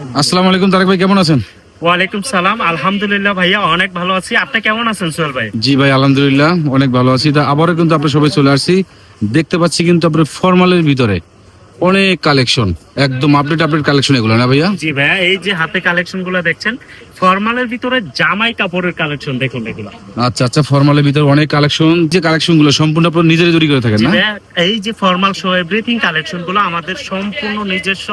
আসসালামু আলাইকুম তারেক ভাই কেমন আছেন? ওয়ালাইকুম সালাম। আলহামদুলিল্লাহ ভাইয়া অনেক ভালো আছি। আপনি কেমন আছেন সোহেল ভাই? জি ভাই আলহামদুলিল্লাহ অনেক ভালো আছি। তা আবারও কিন্তু আপনার সবাই চলে আসছি। দেখতে পাচ্ছি কিন্তু আপনার ফর্মালের ভিতরে অনেক কালেকশন একদম আপডেট আপডেট কালেকশন এগুলো না ভাইয়া? জি ভাইয়া এই যে হাতে কালেকশনগুলো দেখছেন ফর্মালের ভিতরে জামাই কাপড়ের কালেকশন দেখুন এগুলো। আচ্ছা আচ্ছা ফর্মালের ভিতরে অনেক কালেকশন যে কালেকশনগুলো সম্পূর্ণ আপনার নিজেরাই তৈরি করে থাকেন না? এই যে ফর্মাল শো এভরিথিং কালেকশনগুলো আমাদের সম্পূর্ণ নিজস্ব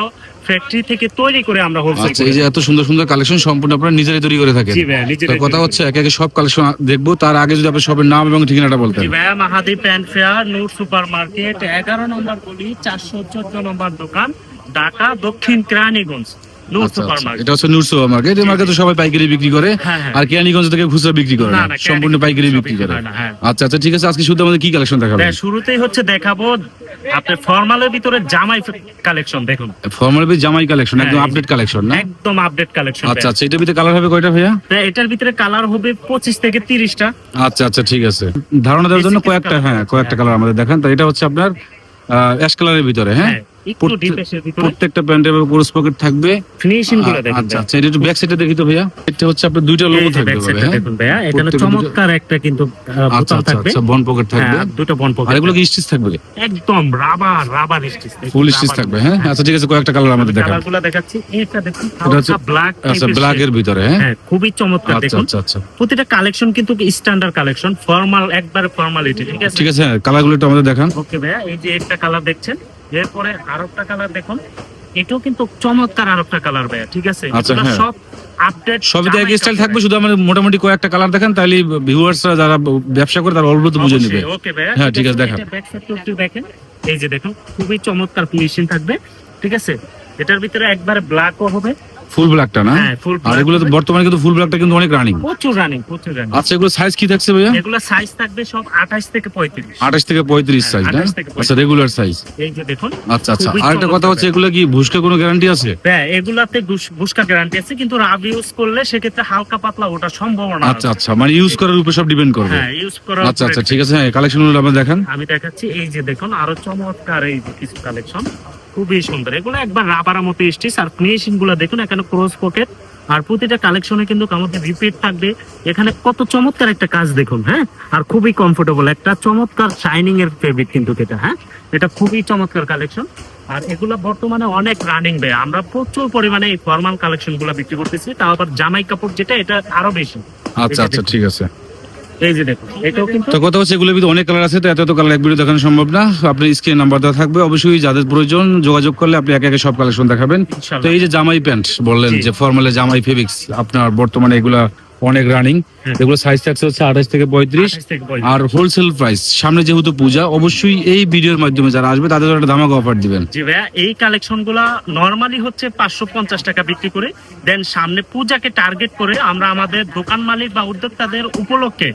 ফ্যাক্টরি থেকে তৈরি করে আমরা হোলসেল আচ্ছা এই যে এত সুন্দর সুন্দর কালেকশন সম্পূর্ণ আপনারা নিজেরাই তৈরি করে থাকেন। জি নিজেরাই কথা হচ্ছে একে একে সব কালেকশন দেখব। তার আগে যদি আপনার সবের নাম এবং ঠিকানাটা বলতেন। জি ভাইয়া Mahadi pant fair Noor super market এগারো নম্বর গলি চারশো চোদ্দ নম্বর দোকান ঢাকা দক্ষিণ কেরানীগঞ্জ। নূর সুপার। মার্কেট। এটা হচ্ছে নূর মার্কেট। এই মার্কেট তো সবাই পাইকারি বিক্রি করে। হ্যাঁ, হ্যাঁ। আর কেরানীগঞ্জ থেকে খুচরা বিক্রি করে না, না না, সম্পূর্ণ পাইকারি বিক্রি বিক্রি করে। হয় না, হ্যাঁ। আচ্ছা আচ্ছা ঠিক আছে আজকে শুধু আমাদের কি কালেকশন দেখাবেন? শুরুতেই হচ্ছে দেখাবো আপনার ফর্মালের ভিতরে জামাই কালেকশন দেখুন। জামাই কালেকশন একদম হ্যাঁ, আপডেট কালেকশন না? একদম আপডেট কালেকশন আচ্ছা আচ্ছা এটার ভিতরে কালার হবে কয়টা ভাইয়া? এটার ভিতরে কালার হবে পঁচিশ থেকে তিরিশটা। আচ্ছা আচ্ছা ঠিক আছে। ধারণা দেওয়ার জন্য কয়েকটা হ্যাঁ কয়েকটা কালার আমাদের দেখান। তো এটা হচ্ছে আপনার অ্যাশ কালারের ভিতরে হ্যাঁ? হ্যাঁ। একটু ডিপ এসের ভিতরে প্রত্যেকটা প্যান্টের ক্রস পকেট থাকবে। ফিনিশিংগুলো দেখুন আচ্ছা আচ্ছা এটা একটু ব্যাক সাইডে দেখি তো ভাইয়া। এটা হচ্ছে আপনার দুইটা লোগো থাকবে side হ্যাঁ? দেখুন ভাইয়া প্রত্যেকটা চমৎকার একটা কিন্তু আচ্ছা বোতাম আচ্ছা থাকবে। আচ্ছা বন পকেট থাকবে। হ্যাঁ দুটো বন আর এগুলো কি স্টিচ থাকবে? একদম rubber rubber stitch full stitch থাকবে হ্যাঁ? আচ্ছা ঠিক আছে কয়েকটা কালার আমাদের দেখান। কালারগুলো দেখাচ্ছি। এটা দেখুন এটা ব্ল্যাক আচ্ছা ব্ল্যাক এর ভিতরে হ্যাঁ? হ্যাঁ খুবই চমৎকার আচ্ছা দেখুন। আচ্ছা আচ্ছা। প্রতিটা কালেকশন কিন্তু স্ট্যান্ডার্ড কালেকশন ফর্মাল একবারে ফর্মালিটি ঠিক আছে? ঠিক আছে হ্যাঁ কালারগুলো একটু আমাদের দেখান। ওকে ভাইয়া এই যে একটা কালার দেখছেন? এরপরে আরেকটা কালার দেখুন। এটাও কিন্তু চমৎকার আরেকটা কালার ভাইয়া ঠিক আছে? আচ্ছা, হ্যাঁ। সব আপডেট সবই তো একই স্টাইল থাকবে শুধু আমাদের মোটামুটি কয়েকটা কালার দেখান তাহলে ভিউয়ার্সরা যারা ব্যবসা করে তারা অল্প বুঝে নেবে। হ্যাঁ, ঠিক আছে, দেখান। ব্যাক সাইড একটু দেখেন। এই যে দেখুন খুবই চমৎকার ফিনিশিং থাকবে ঠিক আছে? এটার ভিতরে একবার ব্ল্যাকও হবে ফুল ব্ল্যাকটা না? হ্যাঁ ফুল আর এগুলো তো বর্তমানে কিন্তু ফুল ব্ল্যাকটা কিন্তু অনেক রানিং প্রচুর রানিং প্রচুর রানিং আচ্ছা এগুলো সাইজ কি থাকছে ভাইয়া? এগুলো সাইজ থাকবে সব আঠাশ থেকে পঁয়ত্রিশ। আঠাশ থেকে পঁয়ত্রিশ হ্যাঁ, সাইজ না? আচ্ছা রেগুলার সাইজ এই যে দেখুন আচ্ছা আচ্ছা আর একটা কথা হচ্ছে এগুলো কি ভুসকে কোনো গ্যারান্টি আছে? হ্যাঁ এগুলাতে গ্যারান্টি আছে কিন্তু রাব ইউজ করলে সেক্ষেত্রে হালকা পাতলা ওটা সম্ভাবনা আচ্ছা আচ্ছা মানে ইউজ করার উপর সব ডিপেন্ড করবে। হ্যাঁ ইউজ করার আচ্ছা আচ্ছা ঠিক আছে হ্যাঁ কালেকশনগুলো আমরা দেখান। আমি দেখাচ্ছি এই যে দেখুন আরও চমৎকার এই কিছু কালেকশন খুবই সুন্দর। এগুলো একবার রাবারের মতো স্টিচ আর ফিনিশিংগুলো দেখুন এখানে ক্রস পকেট আর প্রতিটা কালেকশনে কিন্তু আমাদের রিপিট থাকবে। এখানে কত চমৎকার একটা কাজ দেখুন হ্যাঁ? আর খুবই কমফোর্টেবল একটা চমৎকার শাইনিং এর ফেব্রিক কিন্তু এটা হ্যাঁ? এটা খুবই চমৎকার কালেকশন আর এগুলো বর্তমানে অনেক রানিং বে আমরা প্রচুর পরিমাণে এই ফর্মাল কালেকশনগুলো বিক্রি করতেছি তাও আবার জামাই কাপড় যেটা এটা আরও বেশি। আচ্ছা আচ্ছা ঠিক আছে। এই যে দেখুন এটাও কিন্তু তো কথা হচ্ছে এগুলোর ভিতরে অনেক কালার আছে তো এত এত কালার এক ভিডিও দেখানো সম্ভব না। আপনার স্ক্রিন নাম্বার দেওয়া থাকবে। অবশ্যই যাদের প্রয়োজন যোগাযোগ করলে আপনি একে একে সব কালেকশন দেখাবেন। তো এই যে জামাই প্যান্ট বললেন যে ফর্মালে জামাই ফেব্রিক্স আপনার বর্তমানে এগুলা অনেক রানিং। এগুলো সাইজ থাকছে হচ্ছে আঠাশ থেকে পঁয়ত্রিশ। 28 থেকে 35 আর হোলসেল প্রাইস সামনে যেহেতু পূজা অবশ্যই এই ভিডিওর মাধ্যমে যারা আসবে তাদের একটা ধামাকা অফার দিবেন। জি ভাইয়া এই কালেকশনগুলা নর্মালি হচ্ছে পাঁচশো পঞ্চাশ টাকা বিক্রি করে। দেন সামনে পূজাকে টার্গেট করে আমরা আমাদের দোকান মালিক বা উদ্যোক্তাদের উপলক্ষে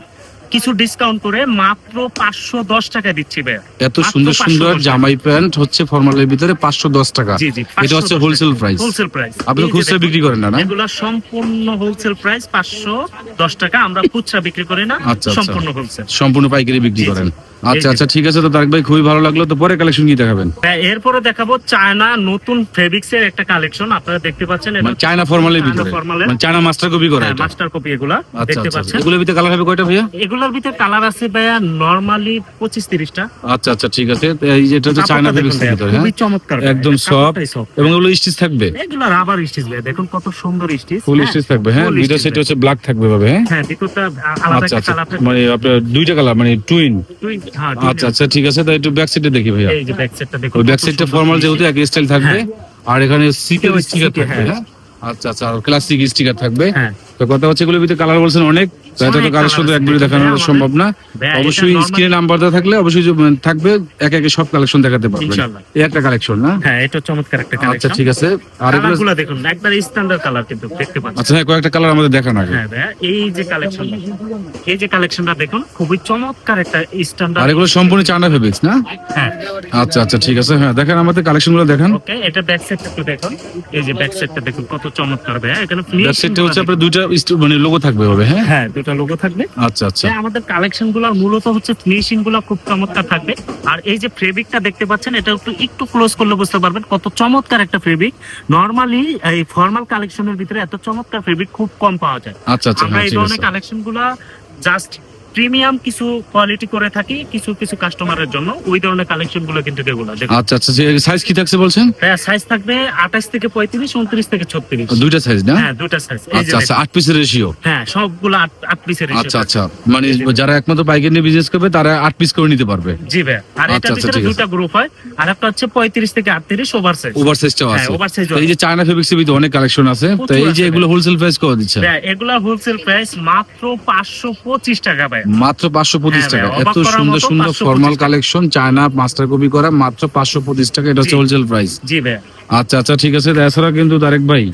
কিছু ডিসকাউন্ট করে মাত্র পাঁচশো দশ টাকা দিচ্ছি ভাইয়া। এত সুন্দর সুন্দর জামাই প্যান্ট হচ্ছে ফর্মালের ভিতরে পাঁচশো দশ টাকা। জি জি এটা হচ্ছে হোলসেল প্রাইস হোলসেল প্রাইস আপনি খুচরা বিক্রি করেন না এগুলো সম্পূর্ণ হোলসেল প্রাইস পাঁচশো দশ টাকা। আমরা খুচরা বিক্রি করি না আচ্ছা, আচ্ছা। সম্পূর্ণ হোলসেল সম্পূর্ণ পাইকারি বিক্রি। করেন। আচ্ছা আচ্ছা ঠিক আছে তো তারেক ভাই খুবই ভালো লাগল। তো পরে কালেকশন কি দেখাবেন? এরপরে দেখাবো চায়না নতুন ফেব্রিক্স এর একটা কালেকশন আপনারা দেখতে পাচ্ছেন মানে চায়না ফর্মালের ভিতরে। মানে চায়না মাস্টার কপি করা এটা। মাস্টার কপি এগুলা। আচ্ছা দেখতে আচ্ছা পাচ্ছেন? এগুলোর ভিতরে কালার হবে কয়টা ভাইয়া? এগুলোর ভিতরে কালার আছে ভাইয়া নরমালি পঁচিশ তিরিশটা। আচ্ছা আচ্ছা ঠিক আছে। এই যে এটা হচ্ছে চায়না ফেব্রিক্স এর ভিতরে হ্যাঁ? খুবই চমৎকার একদম soft। এবং এগুলো স্টিচ থাকবে? এগুলো রাবার স্টিচ ভাইয়া দেখুন কত সুন্দর স্টিচ ফুল স্টিচ থাকবে হ্যাঁ? stitch সেট হচ্ছে ব্ল্যাক থাকবে ভাবে হ্যাঁ? হ্যাঁ ভিতরটা আলাদা আচ্ছা আচ্ছা। কালার মানে আপনার দুইটা কালার মানে টুইন হ্যাঁ আচ্ছা আচ্ছা ঠিক আছে তাই একটু ব্যাক সাইডে দেখি ভাইয়া। এই যে ব্যাক সাইডটা দেখো ব্যাক সাইডটা ফর্মাল যেহেতু এক স্টাইল থাকবে আর এখানে সিটের স্টিকার থাকবে হ্যাঁ। আচ্ছা আচ্ছা আর ক্লাসিক স্টিকার থাকবে। হ্যাঁ। তো কথা হচ্ছে এগুলোর ভিতরে কালার বলছেন অনেক তো এত অনেক কালার শুধু colour এক আছে। ভিডিও দেখানো সম্ভব না। অবশ্যই স্ক্রিনে নাম্বার দেওয়া থাকলে অবশ্যই থাকবে এক একে সব কালেকশন দেখাতে পারবেন। ইনশাআল্লাহ। এই একটা কালেকশন না? হ্যাঁ এটা চমৎকার একটা আচ্ছা ঠিক আছে। আর এগুলো দেখুন একবার স্ট্যান্ডার্ড কালার কিন্তু দেখতে পাচ্ছেন। আচ্ছা হ্যাঁ কয়েকটা কালার আমাদের দেখান আগে। হ্যাঁ এই যে কালেকশন এই যে কালেকশনটা দেখুন খুবই চমৎকার একটা আর এগুলো সম্পূর্ণ চায়না ফেব্রিক্স না? হ্যাঁ। আচ্ছা আচ্ছা ঠিক আছে হ্যাঁ দেখেন আমাদের কালেকশনগুলো দেখান। ওকে এটা ব্যাক সাইডটা একটু দেখুন। এই যে ব্যাক সাইডটা দেখুন কত চমৎকার ভাইয়া এখানে হচ্ছে আপনার দুইটা মানে লোগো থাকবে হবে হ্যাঁ? হ্যাঁ দুটা লোগো থাকবে। আচ্ছা আচ্ছা। হ্যাঁ, আমাদের কালেকশন মূলত হচ্ছে ফিনিশিংগুলো খুব চমৎকার থাকবে। আর এই যে ফেব্রিকটা দেখতে পাচ্ছেন এটা একটু একটু ক্লোজ করলে বুঝতে পারবেন কত চমৎকার একটা ফেব্রিক নর্মালি এই ফর্মাল কালেকশনের ভিতরে এত চমৎকার ফেব্রিক খুব কম পাওয়া যায়। আচ্ছা আচ্ছা আমরা হ্যাঁ এই ধরনের কালেকশনগুলা জাস্ট প্রিমিয়াম কিছু কোয়ালিটি করে থাকি কিছু কিছু কাস্টমারের জন্য। ওই ধরনের কালেকশনগুলো কিন্তু আচ্ছা আচ্ছা সাইজ কি থাকছে বলছেন? সাইজ থাকবে আঠাশ থেকে পঁয়ত্রিশ উনত্রিশ থেকে ছত্রিশ। দুইটা সাইজ না? হ্যাঁ দুটা সাইজ আচ্ছা আচ্ছা আট পিসের রেশিও হ্যাঁ সবগুলো পিসের আচ্ছা আচ্ছা মানে যারা একমাত্র নিয়ে বিজনেস করবে তারা আট পিস করে নিতে পারবে। জি ভাই আর আচ্ছা, আচ্ছা, ভিতরে ঠিক গ্রুপ হয় আর একটা হচ্ছে পঁয়ত্রিশ থেকে আটত্রিশ ওভার সাইজ ওভার সাইজটাও হ্যাঁ আছে। ওভার সাইজ এই যে চায়না ফেব্রিক্স এর ভিতরে অনেক কালেকশন আছে। তো এই যে এগুলো হোলসেল প্রাইস করে দিচ্ছে? এগুলা হোলসেল প্রাইস মাত্র পাঁচশো পঁচিশ টাকা ভাই। মাত্র পাঁচশো পঁচিশ হ্যাঁ টাকা। এত সুন্দর সুন্দর 525 formal collection China master copy করা মাত্র পাঁচশো পঁচিশ টাকা। এটা হচ্ছে হোলসেল প্রাইস জি ভাই। আচ্ছা আচ্ছা ঠিক আছে। এছাড়া কিন্তু তারেক ভাই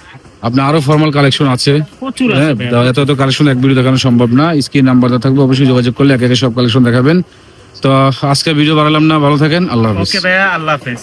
আপনার আরও ফর্মাল কালেকশন আছে। হ্যাঁ এত এত কালেকশন এক ভিডিও দেখানো সম্ভব না। স্ক্রিন নাম্বারটা থাকবে অবশ্যই যোগাযোগ করলে একে একে সব কালেকশন দেখাবেন। তো আজকে ভিডিও বাড়ালাম না ভালো থাকেন আল্লাহ হাফিজ। ওকে ভাইয়া আল্লাহ হাফেজ।